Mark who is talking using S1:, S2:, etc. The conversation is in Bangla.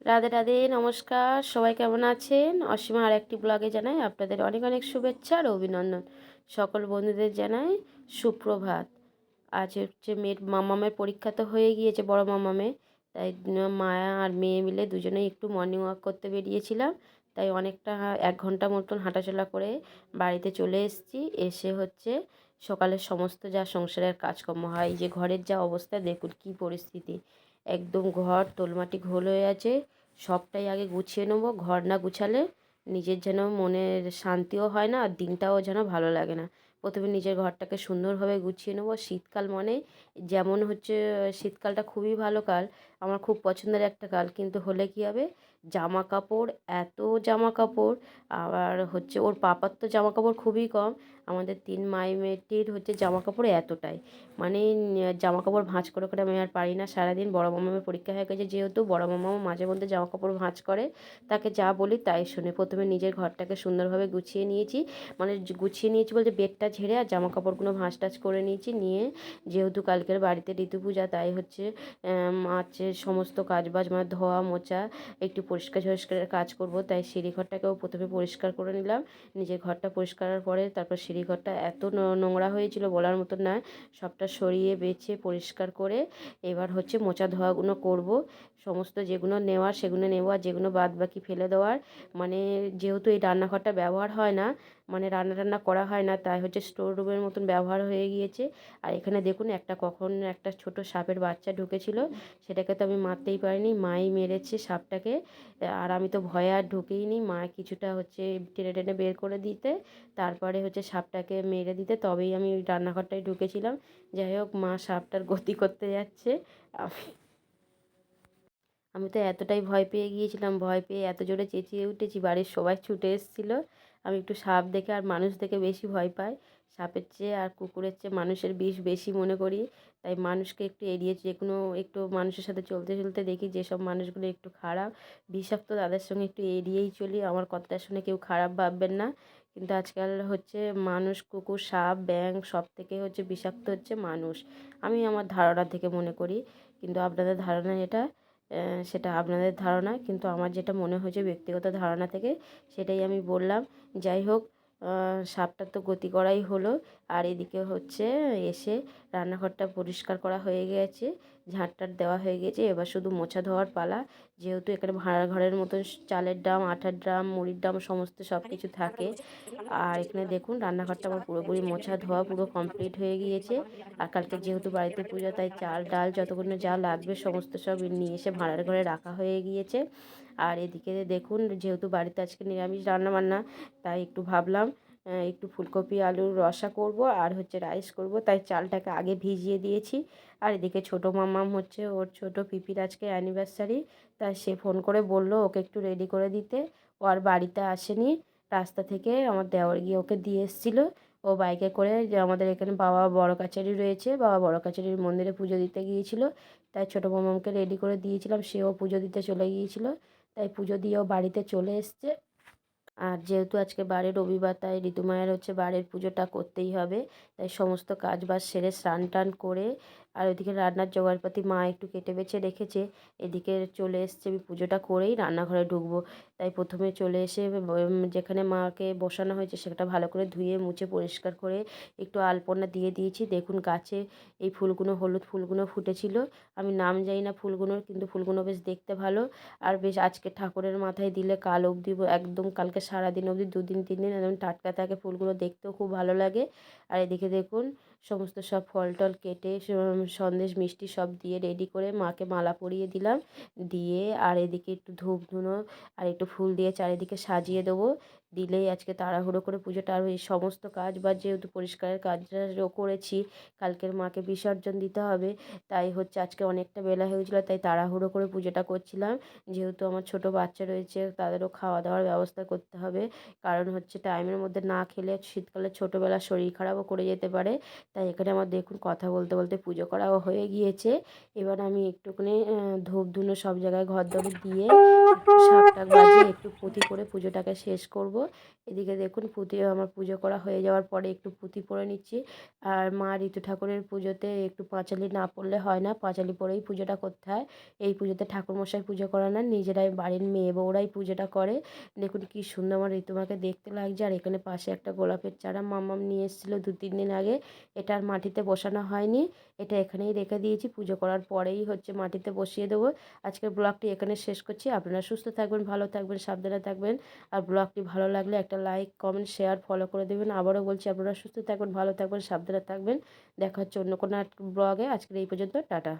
S1: রাধে রাধে, নমস্কার। সবাই কেমন আছেন? অসীমা আর একটি ব্লগে জানাই আপনাদের অনেক অনেক শুভেচ্ছা আর অভিনন্দন। সকল বন্ধুদের জানাই সুপ্রভাত। আজ হচ্ছে মেয়ের মামামের পরীক্ষা তো হয়ে গিয়েছে, বড় মামামে। তাই মায়া আর মেয়ে মিলে দুজনেই একটু মর্নিং ওয়াক করতে বেরিয়েছিলাম। তাই অনেকটা এক ঘণ্টা মতন হাঁটাচলা করে বাড়িতে চলে এসেছি। এসে হচ্ছে সকালের সমস্ত যা সংসারের কাজকর্ম হয় যে ঘরের যা অবস্থা, দেখুন কী পরিস্থিতি। একদম ঘর তোলমাটি ঘোল হয়ে আছে। সবটাই আগে গুছিয়ে নেব, ঘর না গুছালে নিজের যেন মনের শান্তিও হয় না আর দিনটাও যেন ভালো লাগে না। প্রথমে নিজের ঘরটাকে সুন্দরভাবে গুছিয়ে নেব। শীতকাল মানে যেমন হচ্ছে, শীতকালটা খুবই ভালো কাল আমার খুব পছন্দের একটা কাল কিন্তু হলে কী হবে? জামা কাপড় এত জামা কাপড় আবার হচ্ছে ওর পাপার তো জামা কাপড় খুবই কম। আমাদের তিন মাই মেয়েটির হচ্ছে জামা কাপড় এতটাই। মানে জামা কাপড় ভাঁজ করে করে আমি আর পারি না। সারাদিন বড় মামামের পরীক্ষা হয়ে গেছে যেহেতু বড় মামাও মাঝে মধ্যে জামা কাপড় ভাঁজ করে। তাকে যা বলি তাই শুনে। প্রথমে নিজের ঘরটাকে সুন্দরভাবে গুছিয়ে নিয়েছি। মানে গুছিয়ে নিয়েছি বলতে বেডটা ঝেড়ে আর জামা কাপড়গুলো ভাঁজ টাজ করে নিয়েছি। নিয়ে যেহেতু কালকের বাড়িতে ঋতু পূজা তাই হচ্ছে মাছের সমস্ত কাজবাজ মানে ধোয়া মোচা একটু পরিষ্কার ঝরিষ্কারের কাজ করব। তাই সিঁড়ি ঘরটাকেও প্রথমে পরিষ্কার করে নিলাম। নিজের ঘরটা পরিষ্কারের পরে তারপর সিঁড়ি ঘরটা এত নোংরা হয়েছিল বলার মতো নয় সবটা সরিয়ে, বেছে, পরিষ্কার করে এবার হচ্ছে মোচা ধোয়াগুলো করব। সমস্ত যেগুলো নেওয়ার, সেগুলো নেওয়া যেগুলো বাদ বাকি ফেলে দেওয়ার মানে যেহেতু এই রান্নাঘরটা ব্যবহার হয় না মানে রান্না টান্না করা হয় না, তাই হচ্ছে স্টোর রুমের মতন ব্যবহার হয়ে গিয়েছে। আর এখানে দেখুন একটা কখন একটা ছোট সাপের বাচ্চা ঢুকেছিল, সেটাকে তো আমি মারতেই পারিনি, মাই মেরেছে সাপটাকে। আর আমি তো ভয়ে আর ঢুকেই নি মা কিছুটা হচ্ছে টেনে টেনে বের করে দিতে, তারপরে হচ্ছে সাপটাকে মেরে দিতে, তবেই আমি ওই রান্নাঘরটায় ঢুকেছিলাম। যাই হোক, মা সাপটার গতি করতে যাচ্ছে, আমি আমি তো এতটাই ভয় পেয়ে গিয়েছিলাম, ভয় পেয়ে এত জোরে চেঁচিয়ে উঠেছি, বাড়ির সবাই ছুটে এসেছিল। আমি একটু সাপ দেখে আর মানুষ দেখে বেশি ভয় পাই। সাপের চেয়ে আর কুকুরের চেয়ে মানুষের বিষ বেশি মনে করি। তাই মানুষকে একটু এড়িয়ে যে কোনো একটু মানুষের সাথে চলতে চলতে দেখি যেসব মানুষগুলো একটু খারাপ। বিষাক্ত তাদের সঙ্গে একটু এড়িয়েই চলি, আমার কথাটা শুনে কেউ খারাপ ভাববেন না। কিন্তু আজকাল হচ্ছে মানুষ, কুকুর, সাপ, ব্যাঙ সব থেকে হচ্ছে বিষাক্ত হচ্ছে মানুষ। আমি আমার ধারণা থেকে মনে করি। কিন্তু আপনাদের ধারণা এটা? সেটা আপনাদের ধারণা। কিন্তু আমার যেটা মনে হয়েছে ব্যক্তিগত ধারণা থেকে, সেটাই আমি বললাম। যাই হোক সাপটা তো গতি করাই হলো। আর এদিকে হচ্ছে, এসে রান্নাঘরটা পরিষ্কার করা হয়ে গেছে। ঝাঁটটার দেওয়া হয়ে গেছে এবার শুধু মোছা ধোয়ার পালা। যেহেতু এখানে ভাড়া ঘরের মতন চালের ড্রাম আটার ড্রাম মুড়ির ড্রাম সমস্ত সব কিছু থাকে। আর এখানে দেখুন, রান্নাঘরটা আমার পুরোপুরি মোছা ধোয়া পুরো কমপ্লিট হয়ে গিয়েছে। আর কালকে যেহেতু বাড়িতে পুজো, তাই চাল, ডাল যতক্ষণ যা লাগবে, সমস্ত সব নিয়ে এসে ভাড়ার ঘরে রাখা হয়ে গিয়েছে। আর এদিকে দেখুন, যেহেতু বাড়িতে আজকে নিরামিষ রান্না বান্না তাই একটু ভাবলাম একটু ফুলকপি, আলুর রসা করব আর হচ্ছে রাইস করব। তাই চালটাকে আগে ভিজিয়ে দিয়েছি। আর এদিকে ছোটো মামাম হচ্ছে ওর ছোট পিপির আজকে অ্যানিভার্সারি তাই সে ফোন করে বলল, ওকে একটু রেডি করে দিতে। ও আর বাড়িতে আসেনি। রাস্তা থেকে আমার দেওয়ার গিয়ে ওকে দিয়ে এসেছিল। ও বাইকে করে যে আমাদের এখানে বাবা বড় কাছারি রয়েছে। বাবা বড় কাছারির মন্দিরে পুজো দিতে গিয়েছিল। তাই ছোটো মামাকে রেডি করে দিয়েছিলাম। সেও পুজো দিতে চলে গিয়েছিল। তাই পুজো দিয়েও বাড়িতে চলে এসছে। আর যেহেতু আজকে বাড়ির রবিবার, তাই ঋতুমায়ের হচ্ছে বাড়ির পুজোটা করতেই হবে। তাই সমস্ত কাজ বাজ সেরে স্নান টান করে আর ওইদিকে রান্নার জোগাড়পাতি মা একটু কেটে বেছে রেখেছে। এদিকে চলে এসছে, আমি পুজোটা করেই রান্নাঘরে ঢুকবো। তাই প্রথমে চলে এসে যেখানে মাকে বসানো হয়েছে সেটা ভালো করে ধুয়ে, মুছে, পরিষ্কার করে একটু আলপনা দিয়ে দিয়েছি। দেখুন গাছে এই ফুলগুলো, হলুদ ফুলগুলো ফুটেছিল। আমি নাম জানি না ফুলগুলোর, কিন্তু ফুলগুলো বেশ দেখতে ভালো। আর বেশ আজকে ঠাকুরের মাথায় দিলে কাল অবধি একদম কালকে সারাদিন অবধি দুদিন তিন দিন একদম টাটকা থাকে ফুলগুলো। দেখতেও খুব ভালো লাগে। আর এদিকে দেখুন, সমস্ত সব ফল টল কেটে সন্দেশ, মিষ্টি সব দিয়ে রেডি করে মাকে মালা পরিয়ে দিলাম। দিয়ে আর এদিকে একটু ধূপ ধুনো আর একটু ফুল দিয়ে চারিদিকে সাজিয়ে দেবো। দিলেই আজকে তাড়াহুড়ো করে পুজোটা আর এই সমস্ত কাজ বা যেহেতু পরিষ্কারের কাজটাও করেছি, কালকের মাকে বিসর্জন দিতে হবে। তাই হচ্ছে আজকে অনেকটা বেলা হয়েছিলো তাই তাড়াহুড়ো করে পুজোটা করছিলাম। যেহেতু আমার ছোট বাচ্চা রয়েছে, তাদেরও খাওয়া দাওয়ার ব্যবস্থা করতে হবে। কারণ হচ্ছে টাইমের মধ্যে না খেলে শীতকালে ছোটোবেলা শরীর খারাপও করে যেতে পারে। তাই এখানে আমার দেখুন কথা বলতে বলতে পুজো করাও হয়ে গিয়েছে। এবার আমি একটুখানি ধূপ ধুনো সব জায়গায় ঘর দরে দিয়ে টাক বাজিয়ে একটু পুঁতি করে পুজোটাকে শেষ করব। এদিকে দেখুন পুঁতি, আমার পুজো করা হয়ে যাওয়ার পরে একটু পুঁতি পরে নিচ্ছি। আর মা ঋতু ঠাকুরের পুজোতে একটু পাঁচালি না পড়লে হয় না, পাঁচালি পরেই পুজোটা করতে হয়। এই পুজোতে ঠাকুরমশাই পুজো করে না, নিজেরাই বাড়ির মেয়ে বউরাই পুজোটা করে। দেখুন কি সুন্দর আমার ঋতুমাকে দেখতে লাগছে। আর এখানে পাশে একটা গোলাপের চারা মাম্মাম নিয়ে এসেছিল দু তিন দিন আগে। এটা আর মাটিতে বসানো হয়নি। এটা এখানেই রেখে দিয়েছি। পুজো করার পরেই হচ্ছে মাটিতে বসিয়ে দেবো। আজকের ব্লগটি এখানে শেষ করছি। আপনারা সুস্থ থাকবেন, ভালো থাকবেন, সাবধানে থাকবেন। আর ব্লগটি ভালো লাগলে একটা লাইক, কমেন্ট, শেয়ার, ফলো করে দেবেন। আবারও বলছি, আপনারা সুস্থ থাকবেন, ভালো থাকবেন, সাবধানে থাকবেন। দেখা হচ্ছে অন্য কোনো ব্লগে। আজকের এই পর্যন্ত, টাটা।